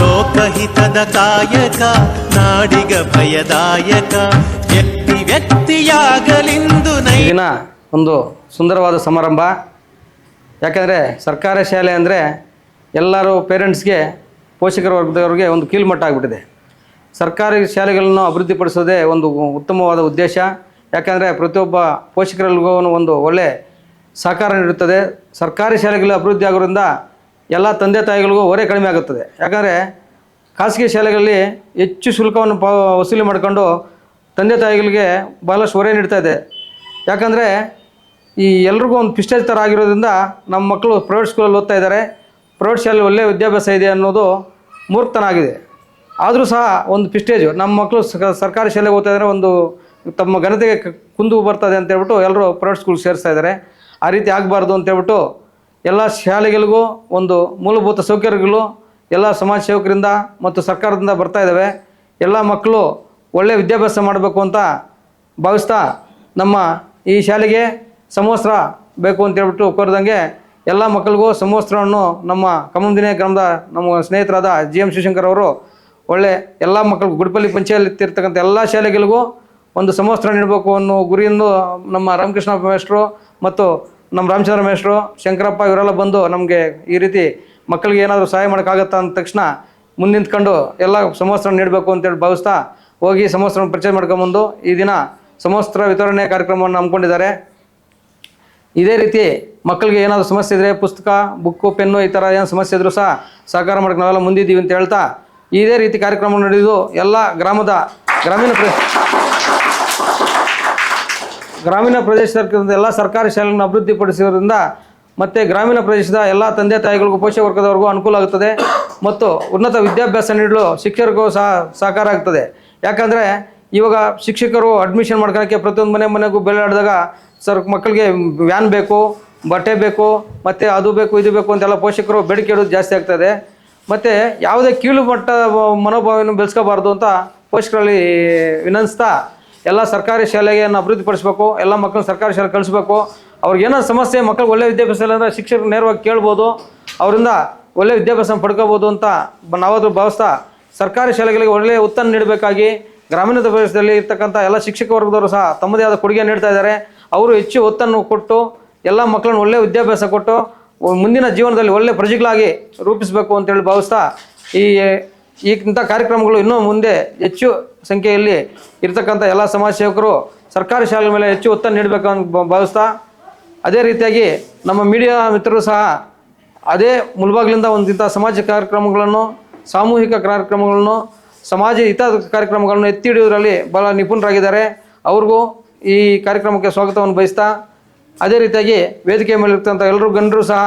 ಲೋಕಹಿತದ ಕಾಯಕ, ನಾಡಿಗ ಭಯದಾಯಕ. ವ್ಯಕ್ತಿ ವ್ಯಕ್ತಿಯಾಗಲಿಂದು ನೈನ ಒಂದು ಸುಂದರವಾದ ಸಮಾರಂಭ. ಯಾಕೆಂದರೆ ಸರ್ಕಾರಿ ಶಾಲೆ ಅಂದರೆ ಎಲ್ಲರೂ ಪೇರೆಂಟ್ಸ್ಗೆ, ಪೋಷಕರ ವರ್ಗದವ್ರಿಗೆ ಒಂದು ಕೀಳ್ಮಟ್ಟ ಆಗಿಬಿಟ್ಟಿದೆ. ಸರ್ಕಾರಿ ಶಾಲೆಗಳನ್ನು ಅಭಿವೃದ್ಧಿಪಡಿಸೋದೇ ಒಂದು ಉತ್ತಮವಾದ ಉದ್ದೇಶ. ಯಾಕೆಂದರೆ ಪ್ರತಿಯೊಬ್ಬ ಪೋಷಕರಲ್ಲಿಗೂ ಒಂದು ಒಳ್ಳೆ ಸಹಕಾರ ನೀಡುತ್ತದೆ. ಸರ್ಕಾರಿ ಶಾಲೆಗಳು ಅಭಿವೃದ್ಧಿ ಆಗೋದ್ರಿಂದ ಎಲ್ಲ ತಂದೆ ತಾಯಿಗಳಿಗೂ ಹೊರೆ ಕಡಿಮೆ ಆಗುತ್ತದೆ. ಯಾಕಂದರೆ ಖಾಸಗಿ ಶಾಲೆಗಳಲ್ಲಿ ಹೆಚ್ಚು ಶುಲ್ಕವನ್ನು ಪ, ವಸೂಲಿ ಮಾಡಿಕೊಂಡು ತಂದೆ ತಾಯಿಗಳಿಗೆ ಭಾಳಷ್ಟು ಹೊರೆ ನೀಡ್ತಾ ಇದೆ. ಯಾಕಂದರೆ ಈ ಎಲ್ರಿಗೂ ಒಂದು ಪಿಸ್ಟೇಜ್ ಥರ ಆಗಿರೋದ್ರಿಂದ ನಮ್ಮ ಮಕ್ಕಳು ಪ್ರೈವೇಟ್ ಸ್ಕೂಲಲ್ಲಿ ಓದ್ತಾ ಇದ್ದಾರೆ. ಪ್ರೈವೇಟ್ ಶಾಲೆ ಒಳ್ಳೆಯ ವಿದ್ಯಾಭ್ಯಾಸ ಇದೆ ಅನ್ನೋದು ಮೂರ್ಖತನ ಆಗಿದೆ ಆದರೂ ಸಹ ಒಂದು ಪಿಸ್ಟೇಜು, ನಮ್ಮ ಮಕ್ಕಳು ಸರ್ಕಾರಿ ಶಾಲೆಗೆ ಓದ್ತಾ ಇದ್ದಾರೆ, ಒಂದು ತಮ್ಮ ಘನತೆಗೆ ಕುಂದು ಬರ್ತದೆ ಅಂತ ಹೇಳ್ಬಿಟ್ಟು ಎಲ್ಲರೂ ಪ್ರೈವೇಟ್ ಸ್ಕೂಲ್ ಸೇರಿಸ್ತಾ ಇದ್ದಾರೆ. ಆ ರೀತಿ ಆಗಬಾರ್ದು ಅಂತ ಹೇಳ್ಬಿಟ್ಟು ಎಲ್ಲ ಶಾಲೆಗಳಿಗೂ ಒಂದು ಮೂಲಭೂತ ಸೌಕರ್ಯಗಳು ಎಲ್ಲ ಸಮಾಜ ಸೇವಕರಿಂದ ಮತ್ತು ಸರ್ಕಾರದಿಂದ ಬರ್ತಾ ಇದ್ದಾವೆ. ಎಲ್ಲ ಮಕ್ಕಳು ಒಳ್ಳೆಯ ವಿದ್ಯಾಭ್ಯಾಸ ಮಾಡಬೇಕು ಅಂತ ಭಾವಿಸ್ತಾ ನಮ್ಮ ಈ ಶಾಲೆಗೆ ಸಮವಸ್ತ್ರ ಬೇಕು ಅಂತ ಹೇಳ್ಬಿಟ್ಟು ಕೋರಿದಂಗೆ ಎಲ್ಲ ಮಕ್ಕಳಿಗೂ ಸಮವಸ್ತ್ರವನ್ನು ನಮ್ಮ ಕಮ್ಮಂದಿನೇ ಗ್ರಾಮದ ನಮ್ಮ ಸ್ನೇಹಿತರಾದ ಜಿ ಎಂ ಶಿವಶಂಕರ್ ಅವರು ಒಳ್ಳೆ ಎಲ್ಲ ಮಕ್ಕಳಿಗೂ ಗುಡ್ಪಲ್ಲಿ ಪಂಚಾಯತ್ ಇರ್ತಕ್ಕಂಥ ಎಲ್ಲ ಶಾಲೆಗಳಿಗೂ ಒಂದು ಸಮವಸ್ತ್ರ ನೀಡಬೇಕು ಅನ್ನೋ ಗುರಿಯನ್ನು ನಮ್ಮ ರಾಮಕೃಷ್ಣ ಮೇಷ್ಟ್ರು ಮತ್ತು ನಮ್ಮ ರಾಮಚಂದ್ರ ಮೇಷ್ಟ್ರು, ಶಂಕರಪ್ಪ ಇವರೆಲ್ಲ ಬಂದು ನಮಗೆ ಈ ರೀತಿ ಮಕ್ಕಳಿಗೆ ಏನಾದರೂ ಸಹಾಯ ಮಾಡೋಕ್ಕಾಗತ್ತಾ ಅಂದ ತಕ್ಷಣ ಮುಂದೆ ನಿಂತ್ಕೊಂಡು ಎಲ್ಲ ಸಮವಸ್ತ್ರ ನೀಡಬೇಕು ಅಂತೇಳಿ ಭಾವಿಸ್ತಾ ಹೋಗಿ ಸಮವಸ್ತ್ರ ಪರಿಚಯ ಮಾಡ್ಕೊಂಬಂದು ಈ ದಿನ ಸಮವಸ್ತ್ರ ವಿತರಣೆ ಕಾರ್ಯಕ್ರಮವನ್ನು ಹಮ್ಮಿಕೊಂಡಿದ್ದಾರೆ. ಇದೇ ರೀತಿ ಮಕ್ಕಳಿಗೆ ಏನಾದರೂ ಸಮಸ್ಯೆ ಇದ್ದರೆ ಪುಸ್ತಕ ಬುಕ್ಕು ಪೆನ್ನು ಈ ಥರ ಏನು ಸಮಸ್ಯೆ ಇದ್ದರೂ ಸಹ ಸಹಕಾರ ಮಾಡೋಕ್ಕೆ ನಾವೆಲ್ಲ ಮುಂದಿದ್ದೀವಿ ಅಂತ ಹೇಳ್ತಾ ಇದೇ ರೀತಿ ಕಾರ್ಯಕ್ರಮ ನಡೆದು ಎಲ್ಲ ಗ್ರಾಮದ ಗ್ರಾಮೀಣ ಪ್ರ ಗ್ರಾಮೀಣ ಪ್ರದೇಶದ ಎಲ್ಲ ಸರ್ಕಾರಿ ಶಾಲೆಗಳನ್ನು ಅಭಿವೃದ್ಧಿಪಡಿಸಿರೋದ್ರಿಂದ ಮತ್ತು ಗ್ರಾಮೀಣ ಪ್ರದೇಶದ ಎಲ್ಲ ತಂದೆ ತಾಯಿಗಳಿಗೂ ಪೋಷಕ ವರ್ಗದವರಿಗೂ ಅನುಕೂಲ ಆಗುತ್ತದೆ ಮತ್ತು ಉನ್ನತ ವಿದ್ಯಾಭ್ಯಾಸ ನೀಡಲು ಶಿಕ್ಷಕರಿಗೂ ಸಹ ಸಹಕಾರ ಆಗ್ತದೆ. ಯಾಕಂದರೆ ಇವಾಗ ಶಿಕ್ಷಕರು ಅಡ್ಮಿಷನ್ ಮಾಡ್ಕೊಳಕ್ಕೆ ಪ್ರತಿಯೊಂದು ಮನೆ ಮನೆಗೂ ಬೆಲೆ ಆಡಿದಾಗ ಸರ್ ಮಕ್ಕಳಿಗೆ ವ್ಯಾನ್ ಬೇಕು, ಬಟ್ಟೆ ಬೇಕು, ಮತ್ತು ಅದು ಬೇಕು, ಇದು ಬೇಕು ಅಂತೆಲ್ಲ ಪೋಷಕರು ಬೇಡಿಕೆ ಇಡೋದು ಜಾಸ್ತಿ ಆಗ್ತದೆ. ಮತ್ತು ಯಾವುದೇ ಕೀಳು ಮಟ್ಟ ಮನೋಭಾವವನ್ನು ಬೆಳೆಸ್ಕೋಬಾರ್ದು ಅಂತ ಪೋಷಕರಲ್ಲಿ ವಿನಂತಿಸ್ತಾ ಎಲ್ಲ ಸರ್ಕಾರಿ ಶಾಲೆಗೆ ಅಭಿವೃದ್ಧಿಪಡಿಸಬೇಕು, ಎಲ್ಲ ಮಕ್ಕಳು ಸರ್ಕಾರಿ ಶಾಲೆ ಕಳಿಸ್ಬೇಕು. ಅವ್ರಿಗೆ ಏನೋ ಸಮಸ್ಯೆ ಮಕ್ಕಳು ಒಳ್ಳೆ ವಿದ್ಯಾಭ್ಯಾಸ ಇಲ್ಲ ಅಂದರೆ ಶಿಕ್ಷಕರು ನೇರವಾಗಿ ಕೇಳ್ಬೋದು. ಅವರಿಂದ ಒಳ್ಳೆ ವಿದ್ಯಾಭ್ಯಾಸ ಪಡ್ಕೋಬೋದು ಅಂತ ನಾವಾದರೂ ಭಾವಿಸ್ತಾ ಸರ್ಕಾರಿ ಶಾಲೆಗಳಿಗೆ ಒಳ್ಳೆಯ ಉತ್ತನ್ನ ನೀಡಬೇಕಾಗಿ ಗ್ರಾಮೀಣ ಪ್ರದೇಶದಲ್ಲಿ ಇರ್ತಕ್ಕಂಥ ಎಲ್ಲ ಶಿಕ್ಷಕ ವರ್ಗದವರು ಸಹ ತಮ್ಮದೇ ಆದ ಕೊಡುಗೆ ನೀಡ್ತಾ ಇದ್ದಾರೆ. ಅವರು ಹೆಚ್ಚು ಒತ್ತನ್ನು ಕೊಟ್ಟು, ಎಲ್ಲ ಮಕ್ಕಳನ್ನು ಒಳ್ಳೆಯ ವಿದ್ಯಾಭ್ಯಾಸ ಕೊಟ್ಟು ಮುಂದಿನ ಜೀವನದಲ್ಲಿ ಒಳ್ಳೆ ಪ್ರಜೆಗಳಾಗಿ ರೂಪಿಸಬೇಕು ಅಂತೇಳಿ ಭಾವಿಸ್ತಾ ಈ ಇಂಥ ಕಾರ್ಯಕ್ರಮಗಳು ಇನ್ನೂ ಮುಂದೆ ಹೆಚ್ಚು ಸಂಖ್ಯೆಯಲ್ಲಿ ಇರ್ತಕ್ಕಂಥ ಎಲ್ಲ ಸಮಾಜ ಸೇವಕರು ಸರ್ಕಾರಿ ಶಾಲೆ ಮೇಲೆ ಹೆಚ್ಚು ಒತ್ತನ್ನು ನೀಡಬೇಕು ಅಂತ ಭಾವಿಸ್ತಾ, ಅದೇ ರೀತಿಯಾಗಿ ನಮ್ಮ ಮೀಡಿಯಾ ಮಿತ್ರರು ಸಹ ಅದೇ ಮುಲ್ಬಾಗ್ಲಿಂದ ಒಂದು ಇಂಥ ಸಮಾಜ ಕಾರ್ಯಕ್ರಮಗಳನ್ನು, ಸಾಮೂಹಿಕ ಕಾರ್ಯಕ್ರಮಗಳನ್ನು, ಸಮಾಜ ಹಿತ ಕಾರ್ಯಕ್ರಮಗಳನ್ನು ಎತ್ತಿ ಹಿಡಿಯೋದ್ರಲ್ಲಿ ಭಾಳ ನಿಪುಣರಾಗಿದ್ದಾರೆ. ಅವ್ರಿಗೂ ಈ ಕಾರ್ಯಕ್ರಮಕ್ಕೆ ಸ್ವಾಗತವನ್ನು ಬಯಸ್ತಾ, ಅದೇ ರೀತಿಯಾಗಿ ವೇದಿಕೆ ಮೇಲೆ ಇರ್ತಕ್ಕಂಥ ಎಲ್ಲರೂ ಗಣ್ಯರು ಸಹ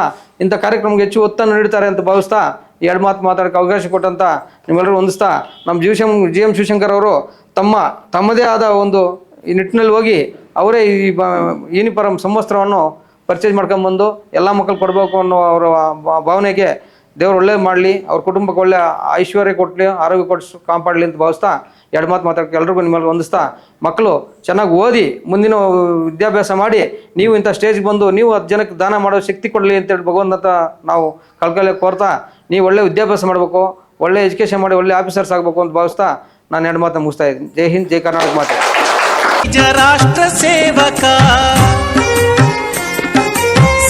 ಇಂಥ ಕಾರ್ಯಕ್ರಮಕ್ಕೆ ಹೆಚ್ಚು ಒತ್ತನ್ನು ನೀಡುತ್ತಾರೆ ಅಂತ ಭಾವಿಸ್ತಾ ಎರಡು ಮಾತು ಮಾತಾಡೋಕ್ಕೆ ಅವಕಾಶ ಕೊಟ್ಟಂತ ನಿಮ್ಮೆಲ್ಲರೂ ಹೊಂದಿಸ್ತಾ ನಮ್ಮ ಜೀವಶಂ ಜಿ ಎಂ ಶಿವಶಂಕರ್ ಅವರು ತಮ್ಮ ತಮ್ಮದೇ ಆದ ಒಂದು ಈ ನಿಟ್ಟಿನಲ್ಲಿ ಹೋಗಿ ಅವರೇ ಈ ಯೂನಿಫಾರ್ಮ್ ಸಮವಸ್ತ್ರವನ್ನು ಪರ್ಚೇಸ್ ಮಾಡ್ಕೊಂಬಂದು ಎಲ್ಲ ಮಕ್ಕಳು ಕೊಡಬೇಕು ಅನ್ನೋ ಅವರ ಭಾವನೆಗೆ ದೇವ್ರು ಒಳ್ಳೇದು ಮಾಡಲಿ, ಅವ್ರ ಕುಟುಂಬಕ್ಕೆ ಒಳ್ಳೆ ಐಶ್ವರ್ಯ ಕೊಟ್ಟಲಿ ಆರೋಗ್ಯ ಕೊಡಿಸ್ ಕಾಪಾಡಲಿ ಅಂತ ಭಾವಿಸ್ತಾ ಎರಡು ಮಾತು ಎಲ್ಲರಿಗೂ ಎಲ್ರಿಗೂ ನಿಮ್ಮಲ್ಲಿ ಹೊಂದಿಸ್ತಾ ಮಕ್ಕಳು ಚೆನ್ನಾಗಿ ಓದಿ ಮುಂದಿನ ವಿದ್ಯಾಭ್ಯಾಸ ಮಾಡಿ ನೀವು ಇಂಥ ಸ್ಟೇಜ್ಗೆ ಬಂದು ನೀವು ಹತ್ತು ಜನಕ್ಕೆ ದಾನ ಮಾಡೋ ಶಕ್ತಿ ಕೊಡಲಿ ಅಂತೇಳಿ ಭಗವಂತ ನಾವು ಕಳ್ಕೊಳ್ಳಿ ಕೋರ್ತಾ ನೀವು ಒಳ್ಳೆ ವಿದ್ಯಾಭ್ಯಾಸ ಮಾಡಬೇಕು ಒಳ್ಳೆ ಎಜುಕೇಷನ್ ಮಾಡಿ ಒಳ್ಳೆ ಆಫೀಸರ್ಸ್ ಆಗಬೇಕು ಅಂತ ಭಾವಿಸ್ತಾ ನಾನು ಎರಡು ಮಾತನ್ನ ಮುಗಿಸ್ತಾ ಇದ್ದೀನಿ. ಜೈ ಹಿಂದ್ ಜೈ ಕರ್ನಾಟಕ ಮಾತೆ. ನಿಜ ರಾಷ್ಟ್ರ ಸೇವಕ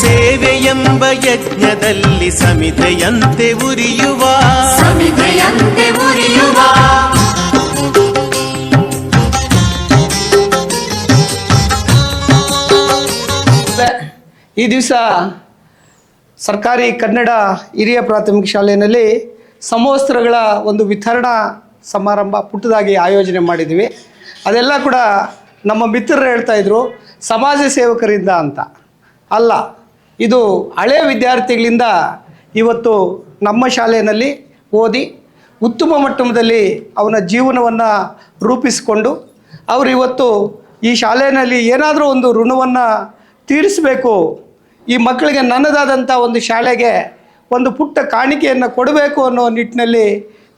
ಸೇವೆಯೆಂಬ ಯಜ್ಞದಲ್ಲಿ ಸಮಿತೆಯಂತೆ ಉರಿಯುವ. ಸಮಿತೆಯಂತೆ ಉರಿಯುವ. ಈ ದಿವಸ ಸರ್ಕಾರಿ ಕನ್ನಡ ಹಿರಿಯ ಪ್ರಾಥಮಿಕ ಶಾಲೆಯಲ್ಲಿ ಸಮವಸ್ತ್ರಗಳ ಒಂದು ವಿತರಣಾ ಸಮಾರಂಭ ಪುಟ್ಟದಾಗಿ ಆಯೋಜನೆ ಮಾಡಿದ್ವಿ ಅದೆಲ್ಲ ಕೂಡ ನಮ್ಮ ಮಿತ್ರರು ಹೇಳ್ತಾ ಇದ್ರು, ಸಮಾಜ ಸೇವಕರಿಂದ ಅಂತ. ಅಲ್ಲ, ಇದು ಹಳೆಯ ವಿದ್ಯಾರ್ಥಿಗಳಿಂದ ಇವತ್ತು ನಮ್ಮ ಶಾಲೆಯಲ್ಲಿ ಓದಿ ಉತ್ತಮ ಮಟ್ಟದಲ್ಲಿ ಅವನ ಜೀವನವನ್ನು ರೂಪಿಸಿಕೊಂಡು ಅವರು ಇವತ್ತು ಈ ಶಾಲೆಯಲ್ಲಿ ಏನಾದರೂ ಒಂದು ಋಣವನ್ನು ತೀರಿಸಬೇಕು ಈ ಮಕ್ಕಳಿಗೆ ನನ್ನದಾದಂಥ ಒಂದು ಶಾಲೆಗೆ ಒಂದು ಪುಟ್ಟ ಕಾಣಿಕೆಯನ್ನು ಕೊಡಬೇಕು ಅನ್ನೋ ನಿಟ್ಟಿನಲ್ಲಿ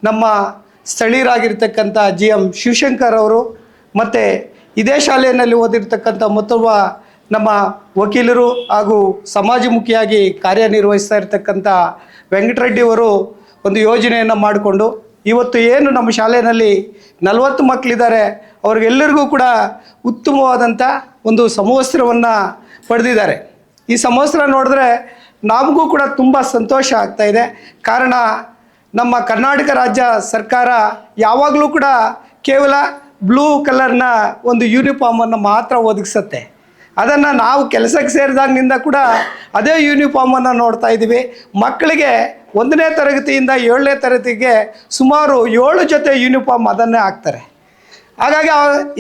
ನಮ್ಮ ಸ್ಥಳೀಯರಾಗಿರ್ತಕ್ಕಂಥ ಜಿ ಎಂ ಶಿವಶಂಕರ್ ಅವರು ಮತ್ತು ಇದೇ ಶಾಲೆಯಲ್ಲಿ ಓದಿರ್ತಕ್ಕಂಥ ಮತ್ತೊಬ್ಬ ನಮ್ಮ ವಕೀಲರು ಹಾಗೂ ಸಮಾಜಮುಖಿಯಾಗಿ ಕಾರ್ಯನಿರ್ವಹಿಸ್ತಾ ಇರತಕ್ಕಂಥ ವೆಂಕಟರೆಡ್ಡಿಯವರು ಒಂದು ಯೋಜನೆಯನ್ನು ಮಾಡಿಕೊಂಡು ಇವತ್ತು ಏನು ನಮ್ಮ ಶಾಲೆಯಲ್ಲಿ ನಲವತ್ತು ಮಕ್ಕಳಿದ್ದಾರೆ, ಅವ್ರಿಗೆಲ್ಲರಿಗೂ ಕೂಡ ಉತ್ತಮವಾದಂಥ ಒಂದು ಸಮವಸ್ತ್ರವನ್ನು ಪಡೆದಿದ್ದಾರೆ. ಈ ಸಮವಸ್ತ್ರ ನೋಡಿದ್ರೆ ನಮಗೂ ಕೂಡ ತುಂಬ ಸಂತೋಷ ಆಗ್ತಾ ಇದೆ. ಕಾರಣ ನಮ್ಮ ಕರ್ನಾಟಕ ರಾಜ್ಯ ಸರ್ಕಾರ ಯಾವಾಗಲೂ ಕೂಡ ಕೇವಲ ಬ್ಲೂ ಕಲರ್ನ ಒಂದು ಯೂನಿಫಾರ್ಮನ್ನು ಮಾತ್ರ ಒದಗಿಸುತ್ತೆ. ಅದನ್ನು ನಾವು ಕೆಲಸಕ್ಕೆ ಸೇರಿದಾಗಿನಿಂದ ಕೂಡ ಅದೇ ಯೂನಿಫಾರ್ಮನ್ನು ನೋಡ್ತಾ ಇದ್ದೀವಿ. ಮಕ್ಕಳಿಗೆ ಒಂದನೇ ತರಗತಿಯಿಂದ ಏಳನೇ ತರಗತಿಗೆ ಸುಮಾರು ಏಳು ಜೊತೆ ಯೂನಿಫಾರ್ಮ್ ಅದನ್ನೇ ಹಾಕ್ತಾರೆ. ಹಾಗಾಗಿ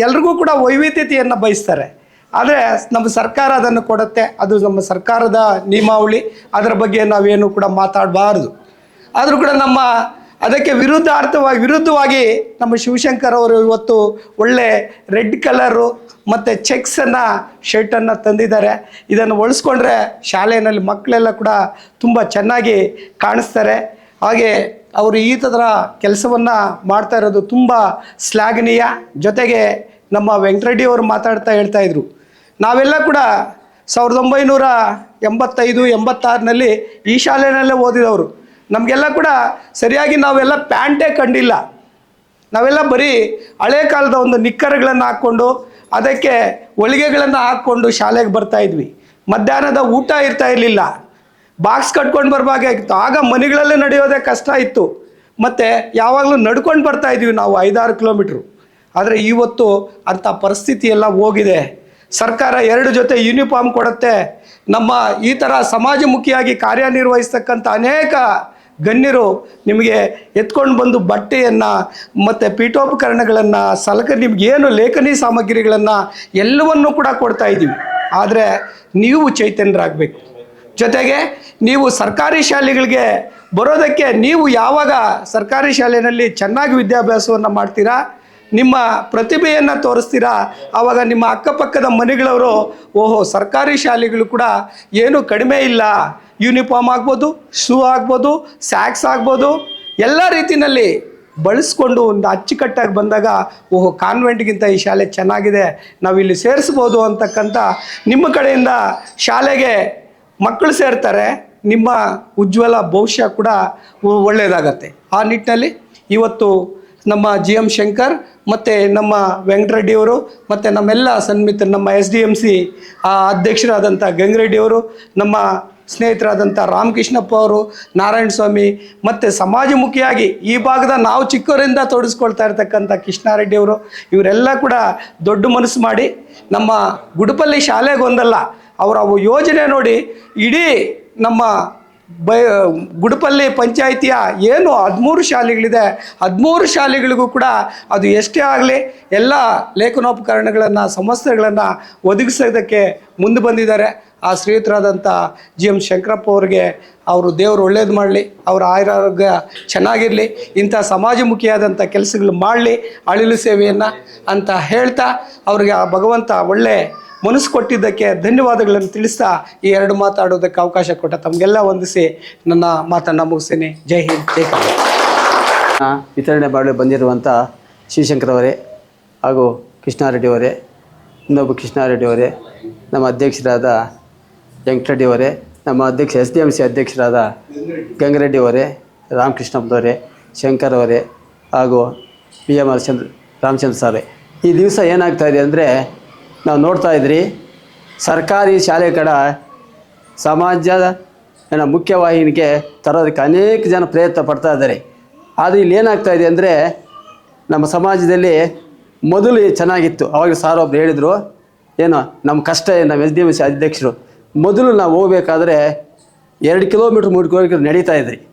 ಎಲ್ರಿಗೂ ಕೂಡ ವೈವಿಧ್ಯತೆಯನ್ನು ಬಯಸ್ತಾರೆ. ಆದರೆ ನಮ್ಮ ಸರ್ಕಾರ ಅದನ್ನು ಕೊಡುತ್ತೆ. ಅದು ನಮ್ಮ ಸರ್ಕಾರದ ನಿಯಮಾವಳಿ. ಅದರ ಬಗ್ಗೆ ನಾವೇನು ಕೂಡ ಮಾತಾಡಬಾರ್ದು. ಆದರೂ ಕೂಡ ನಮ್ಮ ಅದಕ್ಕೆ ವಿರುದ್ಧಾರ್ಥವಾಗಿ, ವಿರುದ್ಧವಾಗಿ ನಮ್ಮ ಶಿವಶಂಕರ್ ಅವರು ಇವತ್ತು ಒಳ್ಳೆ ರೆಡ್ ಕಲರು ಮತ್ತು ಚೆಕ್ಸನ್ನು ಶರ್ಟನ್ನು ತಂದಿದ್ದಾರೆ. ಇದನ್ನು ಒಳಿಸ್ಕೊಂಡ್ರೆ ಶಾಲೆಯಲ್ಲಿ ಮಕ್ಕಳೆಲ್ಲ ಕೂಡ ತುಂಬ ಚೆನ್ನಾಗಿ ಕಾಣಿಸ್ತಾರೆ. ಹಾಗೆ ಅವರು ಈ ಥರ ಕೆಲಸವನ್ನು ಮಾಡ್ತಾ ಇರೋದು ತುಂಬ ಶ್ಲಾಘನೀಯ. ಜೊತೆಗೆ ನಮ್ಮ ವೆಂಕಟರೆಡ್ಡಿ ಅವರು ಮಾತಾಡ್ತಾ ಹೇಳ್ತಾ ಇದ್ರು. ನಾವೆಲ್ಲ ಕೂಡ ಸಾವಿರದ ಒಂಬೈನೂರ ಎಂಬತ್ತೈದು ಎಂಬತ್ತಾರನಲ್ಲಿ ಈ ಶಾಲೆಯಲ್ಲೇ ಓದಿದವರು. ನಮಗೆಲ್ಲ ಕೂಡ ಸರಿಯಾಗಿ ನಾವೆಲ್ಲ ಪ್ಯಾಂಟೇ ಕಂಡಿಲ್ಲ. ನಾವೆಲ್ಲ ಬರೀ ಹಳೆ ಕಾಲದ ಒಂದು ನಿಕ್ಕರಗಳನ್ನು ಹಾಕ್ಕೊಂಡು, ಅದಕ್ಕೆ ಹೊಲಿಗೆಗಳನ್ನು ಹಾಕ್ಕೊಂಡು ಶಾಲೆಗೆ ಬರ್ತಾ ಇದ್ವಿ. ಮಧ್ಯಾಹ್ನದ ಊಟ ಇರ್ತಾ ಇರಲಿಲ್ಲ. ಬಾಕ್ಸ್ ಕಟ್ಕೊಂಡು ಬರಬೇಕಾಗಿತ್ತು ಆಗ ಮನೆಗಳಲ್ಲೇ ನಡೆಯೋದೇ ಕಷ್ಟ ಇತ್ತು. ಮತ್ತು ಯಾವಾಗಲೂ ನಡ್ಕೊಂಡು ಬರ್ತಾ ಇದ್ವಿ ನಾವು ಐದಾರು ಕಿಲೋಮೀಟ್ರು. ಆದರೆ ಇವತ್ತು ಅಂಥ ಪರಿಸ್ಥಿತಿ ಎಲ್ಲ ಹೋಗಿದೆ. ಸರ್ಕಾರ ಎರಡು ಜೊತೆ ಯೂನಿಫಾರ್ಮ್ ಕೊಡುತ್ತೆ. ನಮ್ಮ ಈ ಥರ ಸಮಾಜಮುಖಿಯಾಗಿ ಕಾರ್ಯನಿರ್ವಹಿಸ್ತಕ್ಕಂಥ ಅನೇಕ ಗಣ್ಯರು ನಿಮಗೆ ಎತ್ಕೊಂಡು ಬಂದು ಬಟ್ಟೆಯನ್ನು ಮತ್ತು ಪೀಠೋಪಕರಣಗಳನ್ನು ಸಲಕ ಏನು ಲೇಖನಿ ಸಾಮಗ್ರಿಗಳನ್ನು ಎಲ್ಲವನ್ನೂ ಕೂಡ ಕೊಡ್ತಾ ಇದ್ದೀವಿ. ಆದರೆ ನೀವು ಚೈತನ್ಯರಾಗಬೇಕು. ಜೊತೆಗೆ ನೀವು ಸರ್ಕಾರಿ ಶಾಲೆಗಳಿಗೆ ಬರೋದಕ್ಕೆ ನೀವು ಯಾವಾಗ ಸರ್ಕಾರಿ ಶಾಲೆಯಲ್ಲಿ ಚೆನ್ನಾಗಿ ವಿದ್ಯಾಭ್ಯಾಸವನ್ನು ಮಾಡ್ತೀರಾ? ನಿಮ್ಮ ಪ್ರತಿಭೆಯನ್ನು ತೋರಿಸ್ತೀರಾ? ಆವಾಗ ನಿಮ್ಮ ಅಕ್ಕಪಕ್ಕದ ಮನೆಗಳವರು, ಓಹೋ, ಸರ್ಕಾರಿ ಶಾಲೆಗಳು ಕೂಡ ಏನು ಕಡಿಮೆ ಇಲ್ಲ. ಯೂನಿಫಾರ್ಮ್ ಆಗ್ಬೋದು, ಶೂ ಆಗ್ಬೋದು, ಸ್ಯಾಕ್ಸ್ ಆಗ್ಬೋದು, ಎಲ್ಲ ರೀತಿಯಲ್ಲಿ ಬಳಸ್ಕೊಂಡು ಒಂದು ಅಚ್ಚುಕಟ್ಟಾಗಿ ಬಂದಾಗ, ಓಹೋ, ಕಾನ್ವೆಂಟ್ಗಿಂತ ಈ ಶಾಲೆ ಚೆನ್ನಾಗಿದೆ ನಾವು ಇಲ್ಲಿ ಸೇರಿಸ್ಬೋದು ಅಂತಕ್ಕಂಥ ನಿಮ್ಮ ಕಡೆಯಿಂದ ಶಾಲೆಗೆ ಮಕ್ಕಳು ಸೇರ್ತಾರೆ, ನಿಮ್ಮ ಉಜ್ವಲ ಭವಿಷ್ಯ ಕೂಡ ಒಳ್ಳೆಯದಾಗತ್ತೆ. ಆ ನಿಟ್ಟಿನಲ್ಲಿ ಇವತ್ತು ನಮ್ಮ ಜಿ ಎಂ ಶಂಕರ್ ಮತ್ತು ನಮ್ಮ ವೆಂಕಟರೆಡ್ಡಿಯವರು ಮತ್ತು ನಮ್ಮೆಲ್ಲ ಸನ್ಮಿತ್ರ ನಮ್ಮ ಎಸ್ ಡಿ ಎಂ ಸಿ ಅಧ್ಯಕ್ಷರಾದಂಥ ಗಂಗರೆಡ್ಡಿಯವರು ನಮ್ಮ ಸ್ನೇಹಿತರಾದಂಥ ರಾಮಕೃಷ್ಣಪ್ಪ ಅವರು ನಾರಾಯಣ ಸ್ವಾಮಿ ಮತ್ತು ಸಮಾಜಮುಖಿಯಾಗಿ ಈ ಭಾಗದ ನಾವು ಚಿಕ್ಕವರಿಂದ ತೊಡಗಿಸ್ಕೊಳ್ತಾ ಇರ್ತಕ್ಕಂಥ ಕೃಷ್ಣಾರೆಡ್ಡಿಯವರು ಇವರೆಲ್ಲ ಕೂಡ ದೊಡ್ಡ ಮನಸ್ಸು ಮಾಡಿ ನಮ್ಮ ಗುಡುಪಲ್ಲಿ ಶಾಲೆಗೊಂದಲ್ಲ ಅವರ ಅವು ಯೋಜನೆ ನೋಡಿ ಇಡೀ ನಮ್ಮ ಬೈ ಗುಡುಪಲ್ಲಿ ಪಂಚಾಯಿತಿಯ ಏನು ಹದಿಮೂರು ಶಾಲೆಗಳಿದೆ, ಹದಿಮೂರು ಶಾಲೆಗಳಿಗೂ ಕೂಡ ಅದು ಎಷ್ಟೇ ಆಗಲಿ ಎಲ್ಲ ಲೇಖನೋಪಕರಣಗಳನ್ನು ಸಮಸ್ಯೆಗಳನ್ನು ಒದಗಿಸೋದಕ್ಕೆ ಮುಂದೆ ಬಂದಿದ್ದಾರೆ. ಆ ಶ್ರೀಯುತರಾದಂಥ ಜಿ ಎಂ ಶಂಕರಪ್ಪ ಅವ್ರಿಗೆ ಅವರು ದೇವರು ಒಳ್ಳೇದು ಮಾಡಲಿ, ಅವರ ಆಯುರಾರೋಗ್ಯ ಚೆನ್ನಾಗಿರಲಿ, ಇಂಥ ಸಮಾಜಮುಖಿಯಾದಂಥ ಕೆಲಸಗಳು ಮಾಡಲಿ, ಅಳಿಲು ಸೇವೆಯನ್ನು ಅಂತ ಹೇಳ್ತಾ ಅವ್ರಿಗೆ ಆ ಭಗವಂತ ಒಳ್ಳೆ ಮನಸ್ಸು ಕೊಟ್ಟಿದ್ದಕ್ಕೆ ಧನ್ಯವಾದಗಳನ್ನು ತಿಳಿಸ್ತಾ ಈ ಎರಡು ಮಾತಾಡೋದಕ್ಕೆ ಅವಕಾಶ ಕೊಟ್ಟ. ತಮಗೆಲ್ಲ ವಂದಿಸಿ ನನ್ನ ಮಾತನ್ನು ಮುಗಿಸ್ತೀನಿ. ಜೈ ಹಿಂದ್, ಜೈ ವಿತರಣೆ ಮಾಡಲು ಬಂದಿರುವಂಥ ಶಿವಶಂಕರ್ ಅವರೇ ಹಾಗೂ ಕೃಷ್ಣಾರೆಡ್ಡಿ ಅವರೇ, ಇನ್ನೊಬ್ಬ ಕೃಷ್ಣಾರೆಡ್ಡಿ ಅವರೇ, ನಮ್ಮ ಅಧ್ಯಕ್ಷರಾದ ವೆಂಕಟರೆಡ್ಡಿ ಅವರೇ, ನಮ್ಮ ಅಧ್ಯಕ್ಷ, ಎಸ್ ಡಿ ಎಂ ಸಿ ಅಧ್ಯಕ್ಷರಾದ ಗಂಗರೆಡ್ಡಿ ಅವರೇ, ರಾಮಕೃಷ್ಣಪ್ಪನವರೇ, ಶಂಕರ್ ಅವರೇ ಹಾಗೂ P M R Chandra Ramachandra ಸಾರೇ ಈ ದಿವಸ ಏನಾಗ್ತಾ ಇದೆ ಅಂದರೆ, ನಾವು ನೋಡ್ತಾ ಇದ್ರಿ, ಸರ್ಕಾರಿ ಶಾಲೆ ಕಡ ಸಮಾಜದ ಮುಖ್ಯವಾಹಿನಿಗೆ ತರೋದಕ್ಕೆ ಅನೇಕ ಜನ ಪ್ರಯತ್ನ ಪಡ್ತಾ ಇದ್ದಾರೆ. ಆದರೆ ಇಲ್ಲಿ ಏನಾಗ್ತಾ ಇದೆ ಅಂದರೆ, ನಮ್ಮ ಸಮಾಜದಲ್ಲಿ ಮೊದಲು ಚೆನ್ನಾಗಿತ್ತು. ಅವಾಗ ಸಾರ್ ಒಬ್ರು ಹೇಳಿದರು, ಏನೋ, ನಮ್ಮ ಕಷ್ಟ ನಮ್ಮ ಎಸ್ ಡಿ ಎಂ ಸಿ ಅಧ್ಯಕ್ಷರು ಮೊದಲು ನಾವು ಹೋಗಬೇಕಾದ್ರೆ ಎರಡು ಕಿಲೋಮೀಟ್ರ್, ಮೂರು ಕಿಲೋಮೀಟ್ರ್ ನಡೀತಾ ಇದ್ರಿ.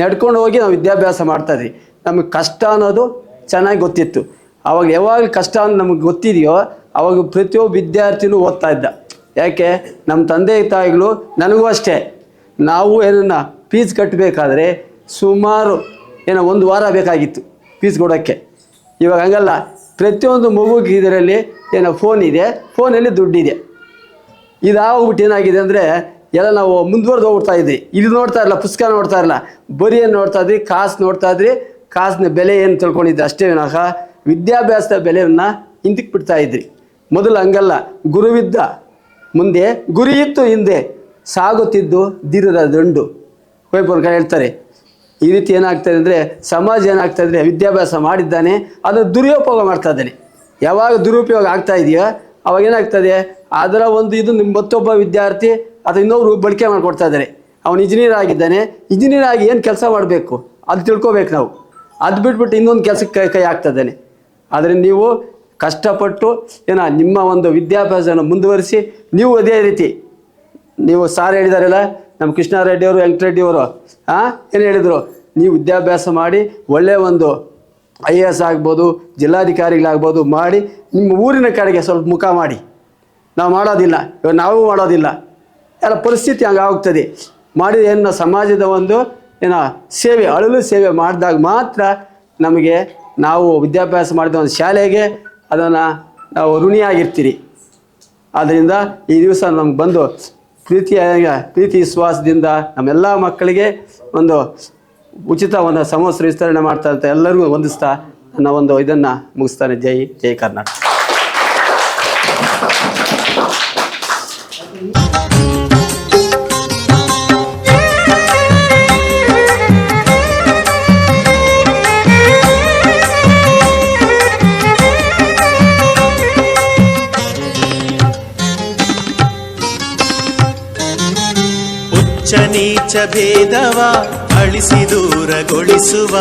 ನಡ್ಕೊಂಡು ಹೋಗಿ ನಾವು ವಿದ್ಯಾಭ್ಯಾಸ ಮಾಡ್ತಾಯಿದ್ವಿ ನಮಗೆ ಕಷ್ಟ ಅನ್ನೋದು ಚೆನ್ನಾಗಿ ಗೊತ್ತಿತ್ತು. ಅವಾಗ ಯಾವಾಗ ಕಷ್ಟ ಅಂತ ನಮಗೆ ಗೊತ್ತಿದೆಯೋ ಅವಾಗ ಪ್ರತಿಯೊಬ್ಬ ವಿದ್ಯಾರ್ಥಿನೂ ಓದ್ತಾ ಇದ್ದ. ಯಾಕೆ? ನಮ್ಮ ತಂದೆ ತಾಯಿಗಳು ನನಗೂ ಅಷ್ಟೇ. ನಾವು ಏನನ್ನ ಫೀಸ್ ಕಟ್ಟಬೇಕಾದ್ರೆ ಸುಮಾರು ಏನೋ ಒಂದು ವಾರ ಬೇಕಾಗಿತ್ತು ಫೀಸ್ ಕೊಡೋಕ್ಕೆ. ಇವಾಗ ಹಂಗಲ್ಲ. ಪ್ರತಿಯೊಂದು ಮಗುಗೆ ಇದರಲ್ಲಿ ಏನೋ ಫೋನ್ ಇದೆ. ಫೋನಲ್ಲಿ ದುಡ್ಡಿದೆ. ಇದಾಗ್ಬಿಟ್ಟು ಏನಾಗಿದೆ ಅಂದರೆ ಎಲ್ಲ ನಾವು ಮುಂದುವರೆದು ಹೋಗ್ಬಿಡ್ತಾ ಇದ್ವಿ. ಇದು ನೋಡ್ತಾ ಇರಲ್ಲ ಪುಸ್ತಕ ನೋಡ್ತಾ ಇರಲ್ಲ ಬರೀ ಏನು ನೋಡ್ತಾ ಇದ್ರಿ ಕಾಸು ನೋಡ್ತಾ ಇದ್ರಿ ಕಾಸಿನ ಬೆಲೆ ಏನು ತಿಳ್ಕೊಂಡಿದ್ದೆ ಅಷ್ಟೇ ವಿನಃ ವಿದ್ಯಾಭ್ಯಾಸದ ಬೆಲೆಯನ್ನು ಹಿಂದಕ್ಕೆ ಬಿಡ್ತಾ ಇದ್ರಿ ಮೊದಲು ಹಂಗಲ್ಲ. ಗುರುವಿದ್ದ ಮುಂದೆ ಗುರಿ ಇತ್ತು ಹಿಂದೆ, ಸಾಗುತ್ತಿದ್ದು ದೀರ್ಘದ ದಂಡು. ಕುವೆಂಪು ಹೇಳ್ತಾರೆ. ಈ ರೀತಿ ಏನಾಗ್ತದೆ ಅಂದರೆ ಸಮಾಜ ಏನಾಗ್ತಾ ಇದ್ರೆ ವಿದ್ಯಾಭ್ಯಾಸ ಮಾಡಿದ್ದಾನೆ ಅದನ್ನು ದುರುಪಯೋಗ ಮಾಡ್ತಾ ಇದ್ದಾನೆ. ಯಾವಾಗ ದುರುಪಯೋಗ ಆಗ್ತಾ ಇದೆಯೋ ಅವಾಗ ಏನಾಗ್ತದೆ ಅದರ ಒಂದು ಇದು ನಿಮ್ಮ ಮತ್ತೊಬ್ಬ ವಿದ್ಯಾರ್ಥಿ ಅದು ಇನ್ನೊಬ್ರು ಬಳಕೆ ಮಾಡ್ಕೊಡ್ತಾ ಇದ್ದಾರೆ. ಅವನು ಇಂಜಿನಿಯರ್ ಆಗಿದ್ದಾನೆ. ಇಂಜಿನಿಯರ್ ಆಗಿ ಏನು ಕೆಲಸ ಮಾಡಬೇಕು? ಅದು ತಿಳ್ಕೊಬೇಕು ನಾವು. ಅದು ಬಿಟ್ಬಿಟ್ಟು ಇನ್ನೊಂದು ಕೆಲಸಕ್ಕೆ ಕೈ ಕೈ ಇದ್ದಾನೆ. ಆದರೆ ನೀವು ಕಷ್ಟಪಟ್ಟು ಏನ ನಿಮ್ಮ ಒಂದು ವಿದ್ಯಾಭ್ಯಾಸನ ಮುಂದುವರಿಸಿ ನೀವು ಅದೇ ರೀತಿ ನೀವು ಸಾರ್ ಹೇಳಿದಾರಲ್ಲ ನಮ್ಮ ಕೃಷ್ಣಾರೆಡ್ಡಿಯವರು ವೆಂಕಟರೆಡ್ಡಿಯವರು ಹಾಂ ಏನು ಹೇಳಿದರು? ನೀವು ವಿದ್ಯಾಭ್ಯಾಸ ಮಾಡಿ ಒಳ್ಳೆಯ ಒಂದು ಐ ಎ ಎಸ್ ಆಗ್ಬೋದು, ಜಿಲ್ಲಾಧಿಕಾರಿಗಳಾಗ್ಬೋದು ಮಾಡಿ ನಿಮ್ಮ ಊರಿನ ಕಡೆಗೆ ಸ್ವಲ್ಪ ಮುಖ ಮಾಡಿ. ನಾವು ಮಾಡೋದಿಲ್ಲ, ಇವಾಗ ನಾವು ಮಾಡೋದಿಲ್ಲ. ಎಲ್ಲ ಪರಿಸ್ಥಿತಿ ಹಂಗಾಗ್ತದೆ ಮಾಡಿದ ಏನು ಸಮಾಜದ ಒಂದು ಏನೋ ಸೇವೆ, ಅಳಲು ಸೇವೆ ಮಾಡಿದಾಗ ಮಾತ್ರ ನಮಗೆ ನಾವು ವಿದ್ಯಾಭ್ಯಾಸ ಮಾಡಿದ ಒಂದು ಶಾಲೆಗೆ ಅದನ್ನು ನಾವು ಋಣಿಯಾಗಿರ್ತೀರಿ. ಆದ್ದರಿಂದ ಈ ದಿವಸ ನಮ್ಗೆ ಬಂದು ಪ್ರೀತಿಯ ಪ್ರೀತಿ ವಿಶ್ವಾಸದಿಂದ ನಮ್ಮೆಲ್ಲ ಮಕ್ಕಳಿಗೆ ಒಂದು ಉಚಿತ ಒಂದು ಸಮವಸ್ತ್ರ ವಿಸ್ತರಣೆ ಮಾಡ್ತಾ ಅಂತ ಎಲ್ಲರಿಗೂ ಹೊಂದಿಸ್ತಾ ನನ್ನ ಒಂದು ಇದನ್ನು ಮುಗಿಸ್ತಾನೆ. ಜೈ ಜೈ ಕರ್ನಾಟಕ. ಭೇದವ ಅಳಿಸಿ ದೂರಗೊಳಿಸುವ.